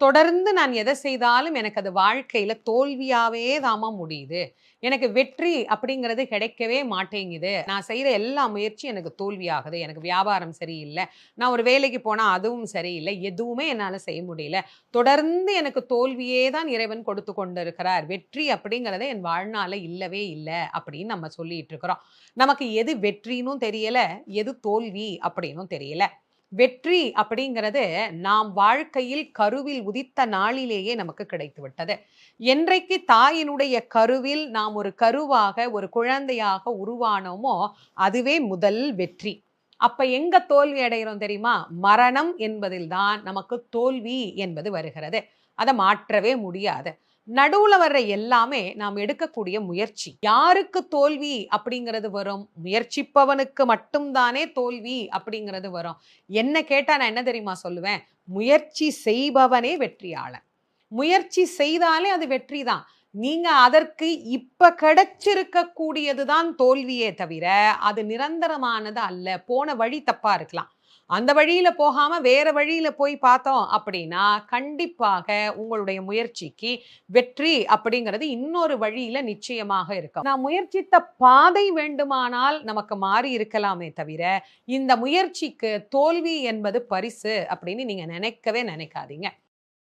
தொடர்ந்து நான் எதை செய்தாலும் எனக்கு அது வாழ்க்கையில் தோல்வியாகவே தாமா முடியுது. எனக்கு வெற்றி அப்படிங்கிறது கிடைக்கவே மாட்டேங்குது. நான் செய்கிற எல்லா முயற்சியும் எனக்கு தோல்வியாகுது. எனக்கு வியாபாரம் சரியில்லை. நான் ஒரு வேலைக்கு போனால் அதுவும் சரியில்லை. எதுவுமே என்னால் செய்ய முடியல. தொடர்ந்து எனக்கு தோல்வியே தான் இறைவன் கொடுத்து கொண்டு இருக்கிறார் வெற்றி அப்படிங்கிறத என் வாழ்நாளில் இல்லவே இல்லை அப்படின்னு நம்ம சொல்லிட்டு இருக்கிறோம். நமக்கு எது வெற்றினும் தெரியலை எது தோல்வி அப்படின்னும் தெரியலை. வெற்றி அப்படிங்கிறது நாம் வாழ்க்கையில் கருவில் உதித்த நாளிலேயே நமக்கு கிடைத்து விட்டது என்றைக்கு தாயினுடைய கருவில் நாம் ஒரு கருவாக ஒரு குழந்தையாக உருவானோமோ அதுவே முதல் வெற்றி. அப்ப எங்க தோல்வி அடைகிறோம் தெரியுமா? மரணம் என்பதில் தான் நமக்கு தோல்வி என்பது வருகிறது. அதை மாற்றவே முடியாது. நடுவுல வர்ற எல்லாமே நாம் எடுக்கக்கூடிய முயற்சி. யாருக்கு தோல்வி அப்படிங்கிறது வரும்? முயற்சிப்பவனுக்கு மட்டும்தானே தோல்வி அப்படிங்கிறது வரும். என்ன கேட்டால் நான் என்ன தெரியுமா சொல்லுவேன்? முயற்சி செய்பவனே வெற்றியாளன். முயற்சி செய்தாலே அது வெற்றி தான். நீங்க அதற்கு இப்ப கிடைச்சிருக்கக்கூடியது தான் தோல்வியே தவிர அது நிரந்தரமானது அல்ல. போன வழி தப்பா இருக்கலாம். அந்த வழியில போகாம வேற வழியில போய் பார்த்தோம் அப்படின்னா கண்டிப்பாக உங்களுடைய முயற்சிக்கு வெற்றி அப்படிங்கிறது இன்னொரு வழியில நிச்சயமாக இருக்கும். நான் முயற்சித்த பாதை வேண்டுமானால் நமக்கு மாறி இருக்கலாமே தவிர இந்த முயற்சிக்கு தோல்வி என்பது பரிசு அப்படின்னு நீங்க நினைக்கவே நினைக்காதீங்க.